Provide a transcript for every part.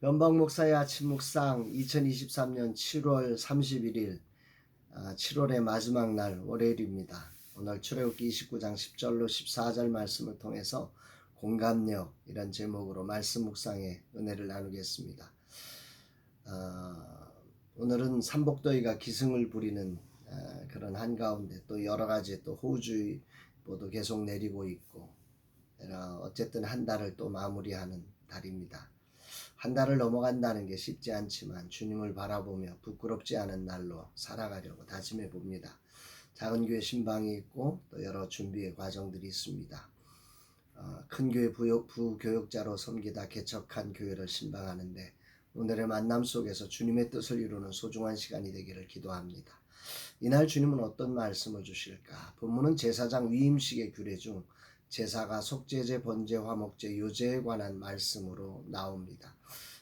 변방 목사의 아침 묵상 2023년 7월 31일 7월의 마지막 날 월요일입니다. 오늘 출애굽기 29장 10절로 14절 말씀을 통해서 공감력 이런 제목으로 말씀 묵상의 은혜를 나누겠습니다. 어, 오늘은 삼복더위가 기승을 부리는 어, 그런 한가운데 또 여러 가지 또 호우주의보도 계속 내리고 있고 어, 어쨌든 한 달을 또 마무리하는 달입니다. 한 달을 넘어간다는 게 쉽지 않지만 주님을 바라보며 부끄럽지 않은 날로 살아가려고 다짐해 봅니다. 작은 교회 신방이 있고 또 여러 준비의 과정들이 있습니다. 어, 큰 교회 부교육자로 섬기다 개척한 교회를 신방하는데 오늘의 만남 속에서 주님의 뜻을 이루는 소중한 시간이 되기를 기도합니다. 이날 주님은 어떤 말씀을 주실까? 본문은 제사장 위임식의 규례 중 제사가 속죄제, 번제, 화목제, 요제에 관한 말씀으로 나옵니다.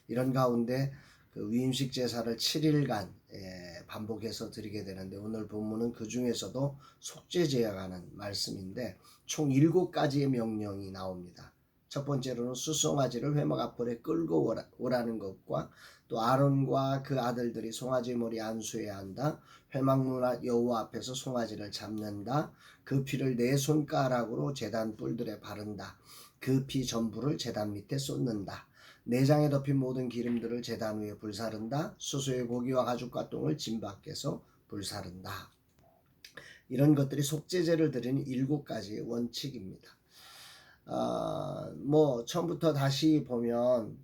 이런 가운데 그 위임식 제사를 7일간 예, 반복해서 드리게 되는데 오늘 본문은 그 중에서도 속죄제에 관한 말씀인데 총 7가지의 명령이 나옵니다. 첫 번째로는 수송아지를 회막 앞으로 끌고 오라 는 것과 또 아론과 그 아들들이 송아지 머리 안수해야 한다. 회막문 여호와 앞에서 송아지를 잡는다. 그 피를 내 손가락으로 제단 뿔들에 바른다. 그 피 전부를 제단 밑에 쏟는다. 내장에 덮인 모든 기름들을 제단 위에 불사른다. 수소의 고기와 가죽과 똥을 진 밖에서 불사른다. 이런 것들이 속죄제를 드리는 일곱 가지 원칙입니다. 어, 뭐 처음부터 다시 보면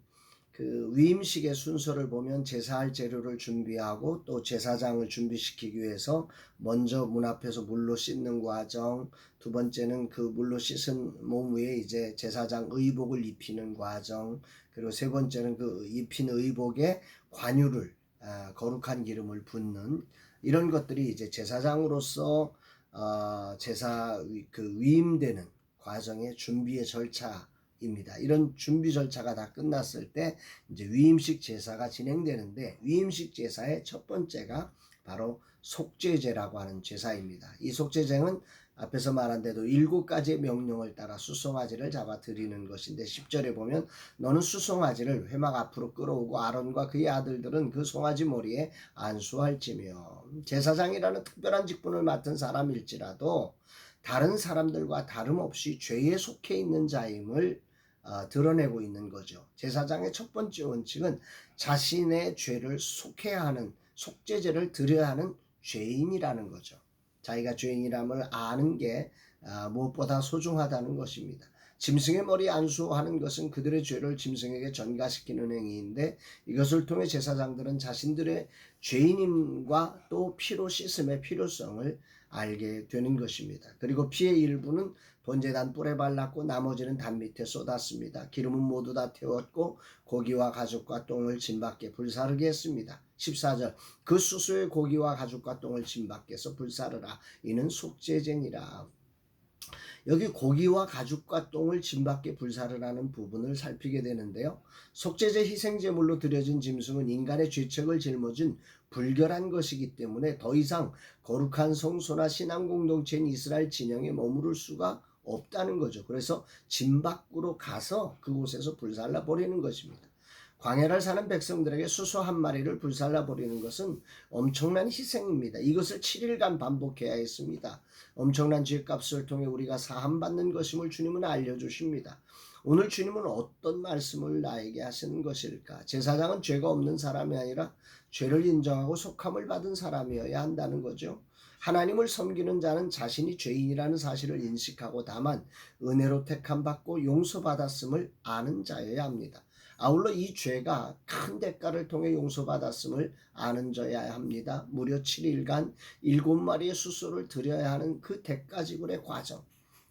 그 위임식의 순서를 보면 제사할 재료를 준비하고 또 제사장을 준비시키기 위해서 먼저 문 앞에서 물로 씻는 과정, 두 번째는 그 물로 씻은 몸 위에 이제 제사장 의복을 입히는 과정, 그리고 세 번째는 그 입힌 의복에 관유를 아, 거룩한 기름을 붓는 이런 것들이 이제 제사장으로서 어, 제사 그 위임되는 과정의 준비의 절차 입니다. 이런 준비 절차가 다 끝났을 때 이제 위임식 제사가 진행되는데 위임식 제사의 첫 번째가 바로 속죄제라고 하는 제사입니다. 이 속죄제는 앞에서 말한 대로 일곱 가지의 명령을 따라 수송아지를 잡아 드리는 것인데 10절에 보면 너는 수송아지를 회막 앞으로 끌어오고 아론과 그의 아들들은 그 송아지 머리에 안수할지며 제사장이라는 특별한 직분을 맡은 사람일지라도 다른 사람들과 다름없이 죄에 속해 있는 자임을 어, 드러내고 있는 거죠. 제사장의 첫 번째 원칙은 자신의 죄를 속해야 하는 속죄제를 드려야 하는 죄인이라는 거죠. 자기가 죄인이람을 아는 게 어, 무엇보다 소중하다는 것입니다. 짐승의 머리 안수하는 것은 그들의 죄를 짐승에게 전가시키는 행위인데 이것을 통해 제사장들은 자신들의 죄인임과 또 피로 씻음의 필요성을 알게 되는 것입니다. 그리고 피의 일부는 번제단 뿔에 발랐고 나머지는 단 밑에 쏟았습니다. 기름은 모두 다 태웠고 고기와 가죽과 똥을 진 밖에 불사르게 했습니다. 14절 그 수수의 고기와 가죽과 똥을 진 밖에서 불사르라 이는 속죄제니라. 여기 고기와 가죽과 똥을 진 밖에 불사르라는 부분을 살피게 되는데요. 속죄제 희생제물로 드려진 짐승은 인간의 죄책을 짊어진 불결한 것이기 때문에 더 이상 거룩한 성소나 신앙 공동체인 이스라엘 진영에 머무를 수가 없다는 거죠. 그래서 진 밖으로 가서 그곳에서 불살라 버리는 것입니다. 광야를 사는 백성들에게 수소 한 마리를 불살라 버리는 것은 엄청난 희생입니다. 이것을 7일간 반복해야 했습니다. 엄청난 죄값을 통해 우리가 사함받는 것임을 주님은 알려주십니다. 오늘 주님은 어떤 말씀을 나에게 하시는 것일까? 제사장은 죄가 없는 사람이 아니라 죄를 인정하고 속함을 받은 사람이어야 한다는 거죠. 하나님을 섬기는 자는 자신이 죄인이라는 사실을 인식하고 다만 은혜로 택함 받고 용서받았음을 아는 자여야 합니다. 아울러 이 죄가 큰 대가를 통해 용서받았음을 아는 자여야 합니다. 무려 7일간 7마리의 수소를 드려야 하는 그 대가 지불의 과정.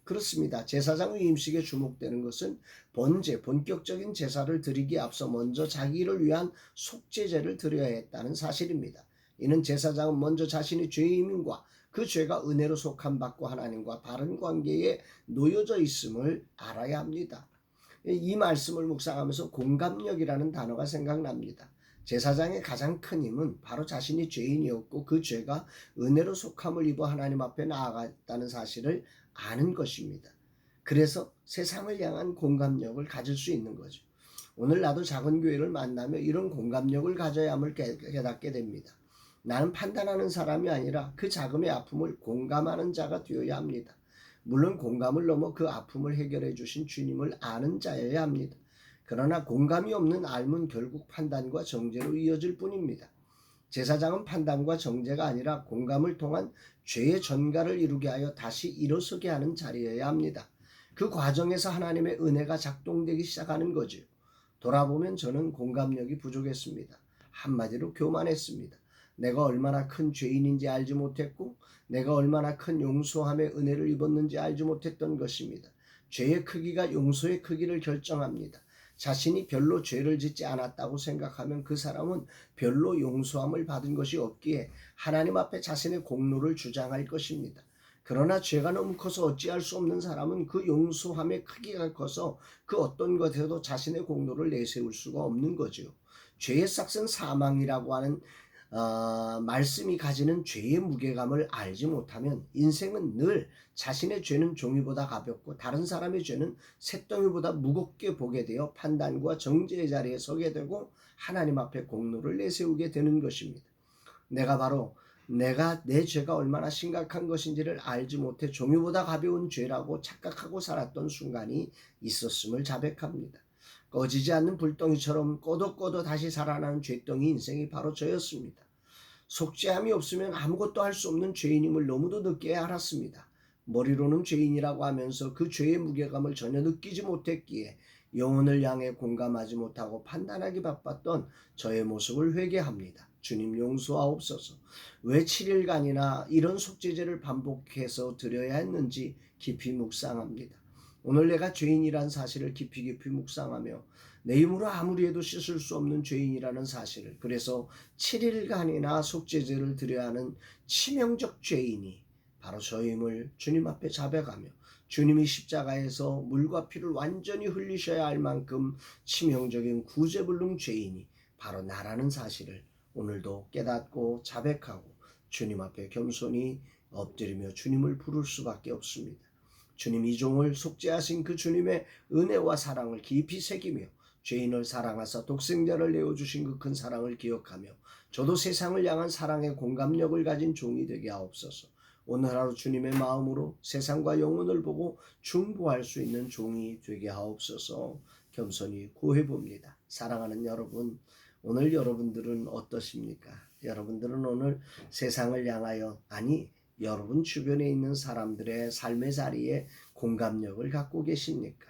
그렇습니다. 제사장 위임식에 주목되는 것은 번제, 본격적인 제사를 드리기에 앞서 먼저 자기를 위한 속죄제를 드려야 했다는 사실입니다. 이는 제사장은 먼저 자신의 죄임과 그 죄가 은혜로 속함 받고 하나님과 바른 관계에 놓여져 있음을 알아야 합니다. 이 말씀을 묵상하면서 공감력이라는 단어가 생각납니다. 제사장의 가장 큰 힘은 바로 자신이 죄인이었고 그 죄가 은혜로 속함을 입어 하나님 앞에 나아갔다는 사실을 아는 것입니다. 그래서 세상을 향한 공감력을 가질 수 있는 거죠. 오늘 나도 작은 교회를 만나며 이런 공감력을 가져야 함을 깨- 깨닫게 됩니다. 나는 판단하는 사람이 아니라 그 자금의 아픔을 공감하는 자가 되어야 합니다. 물론 공감을 넘어 그 아픔을 해결해 주신 주님을 아는 자여야 합니다. 그러나 공감이 없는 알문 결국 판단과 정죄로 이어질 뿐입니다. 제사장은 판단과 정죄가 아니라 공감을 통한 죄의 전가를 이루게 하여 다시 일어서게 하는 자리여야 합니다. 그 과정에서 하나님의 은혜가 작동되기 시작하는 거지요. 돌아보면 저는 공감력이 부족했습니다. 한마디로 교만했습니다. 내가 얼마나 큰 죄인인지 알지 못했고, 내가 얼마나 큰 용서함의 은혜를 입었는지 알지 못했던 것입니다. 죄의 크기가 용서의 크기를 결정합니다. 자신이 별로 죄를 짓지 않았다고 생각하면 그 사람은 별로 용서함을 받은 것이 없기에 하나님 앞에 자신의 공로를 주장할 것입니다. 그러나 죄가 너무 커서 어찌할 수 없는 사람은 그 용서함의 크기가 커서 그 어떤 것에도 자신의 공로를 내세울 수가 없는 거죠. 죄의 싹은 사망이라고 하는 어, 말씀이 가지는 죄의 무게감을 알지 못하면 인생은 늘 자신의 죄는 종이보다 가볍고 다른 사람의 죄는 쇳덩이보다 무겁게 보게 되어 판단과 정죄의 자리에 서게 되고 하나님 앞에 공로를 내세우게 되는 것입니다. 내가 바로 내가 내 죄가 얼마나 심각한 것인지를 알지 못해 종이보다 가벼운 죄라고 착각하고 살았던 순간이 있었음을 자백합니다. 꺼지지 않는 불덩이처럼 꺼도 다시 살아나는 죄덩이 인생이 바로 저였습니다. 속죄함이 없으면 아무것도 할 수 없는 죄인임을 너무도 늦게 알았습니다. 머리로는 죄인이라고 하면서 그 죄의 무게감을 전혀 느끼지 못했기에 영혼을 향해 공감하지 못하고 판단하기 바빴던 저의 모습을 회개합니다. 주님 용서하옵소서. 왜 7일간이나 이런 속죄제를 반복해서 드려야 했는지 깊이 묵상합니다. 오늘 내가 죄인이란 사실을 깊이 깊이 묵상하며 내 힘으로 아무리 해도 씻을 수 없는 죄인이라는 사실을 그래서 7일간이나 속죄제를 드려야 하는 치명적 죄인이 바로 저임을 주님 앞에 자백하며 주님이 십자가에서 물과 피를 완전히 흘리셔야 할 만큼 치명적인 구제불능 죄인이 바로 나라는 사실을 오늘도 깨닫고 자백하고 주님 앞에 겸손히 엎드리며 주님을 부를 수밖에 없습니다. 주님 이 종을 속죄하신 그 주님의 은혜와 사랑을 깊이 새기며 죄인을 사랑하사 독생자를 내어주신 그 큰 사랑을 기억하며 저도 세상을 향한 사랑의 공감력을 가진 종이 되게 하옵소서. 오늘 하루 주님의 마음으로 세상과 영혼을 보고 중보할 수 있는 종이 되게 하옵소서. 겸손히 구해 봅니다. 사랑하는 여러분, 오늘 여러분들은 어떠십니까? 여러분들은 오늘 세상을 향하여 아니 여러분 주변에 있는 사람들의 삶의 자리에 공감력을 갖고 계십니까?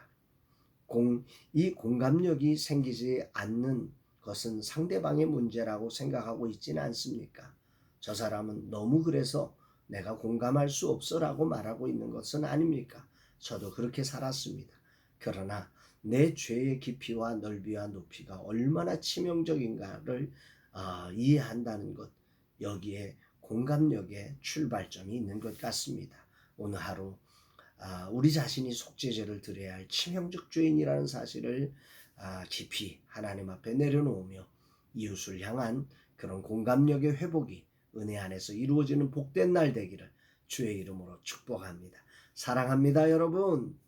공, 이 공감력이 생기지 않는 것은 상대방의 문제라고 생각하고 있지는 않습니까? 저 사람은 너무 그래서 내가 공감할 수 없어라고 말하고 있는 것은 아닙니까? 저도 그렇게 살았습니다. 그러나 내 죄의 깊이와 넓이와 높이가 얼마나 치명적인가를 아, 이해한다는 것 여기에 공감력의 출발점이 있는 것 같습니다. 오늘 하루 아, 우리 자신이 속죄제를 드려야 할 치명적 죄인이라는 사실을 아, 깊이 하나님 앞에 내려놓으며 이웃을 향한 그런 공감력의 회복이 은혜 안에서 이루어지는 복된 날 되기를 주의 이름으로 축복합니다. 사랑합니다, 여러분.